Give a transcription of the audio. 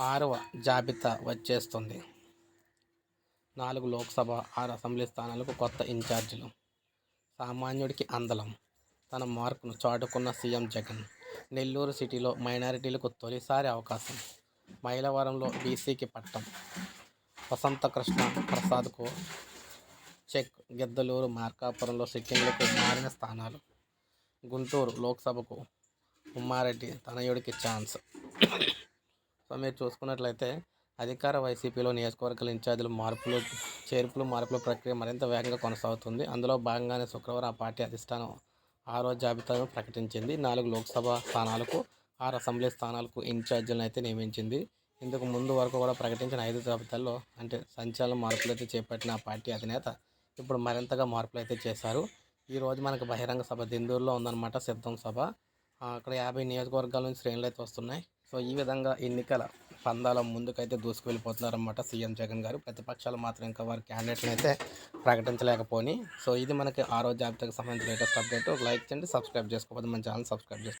ఆరవ జాబితా వచ్చేస్తుంది. నాలుగు లోక్సభ ఆరు అసెంబ్లీ స్థానాలకు కొత్త ఇన్ఛార్జీలు. సామాన్యుడికి అందలం. తన మార్కును చాటుకున్న సీఎం జగన్. నెల్లూరు సిటీలో మైనారిటీలకు తొలిసారి అవకాశం. మైలవరంలో బీసీకి పట్టం. వసంత కృష్ణ ప్రసాద్కు చెక్. గిద్దలూరు మార్కాపురంలో సిట్టింగ్లకు మారిన స్థానాలు. గుంటూరు లోక్సభకు ఉమ్మారెడ్డి తనయుడికి ఛాన్స్. సో మీరు చూసుకున్నట్లయితే అధికార వైసీపీలో నియోజకవర్గాల ఇన్ఛార్జీలు మార్పులు చేర్పులు మార్పుల ప్రక్రియ మరింత వేగంగా కొనసాగుతుంది. అందులో భాగంగానే శుక్రవారం ఆ పార్టీ అధిష్టానం ఆరో జాబితాను ప్రకటించింది. నాలుగు లోక్సభ స్థానాలకు ఆరు అసెంబ్లీ స్థానాలకు ఇన్ఛార్జీలను అయితే నియమించింది. ఇందుకు ముందు వరకు కూడా ప్రకటించిన ఐదు జాబితాల్లో అంటే సంచలన మార్పులు అయితే చేపట్టిన ఆ పార్టీ అధినేత ఇప్పుడు మరింతగా మార్పులు అయితే చేశారు. ఈరోజు మనకు బహిరంగ సభ దిందూరులో ఉందన్నమాట సిద్ధం సభ. అక్కడ యాభై నియోజకవర్గాల నుంచి శ్రేణులు అయితే వస్తున్నాయి. సో ఈ విధంగా ఎన్నికల పందాల ముందుకైతే దూసుకు వెళ్ళిపోతున్నారన్నమాట సీఎం జగన్ గారు. ప్రతిపక్షాలు మాత్రం ఇంకా వారి క్యాండిడేట్ని అయితే ప్రకటించలేకపోయి సో ఇది మనకి ఆరో జాబితాకు సంబంధించిన లేటెస్ట్ అప్డేట్. లైక్ చేయండి సబ్స్క్రైబ్ చేసుకోకపోతే మన ఛానల్ సబ్స్క్రైబ్ చేసుకోండి.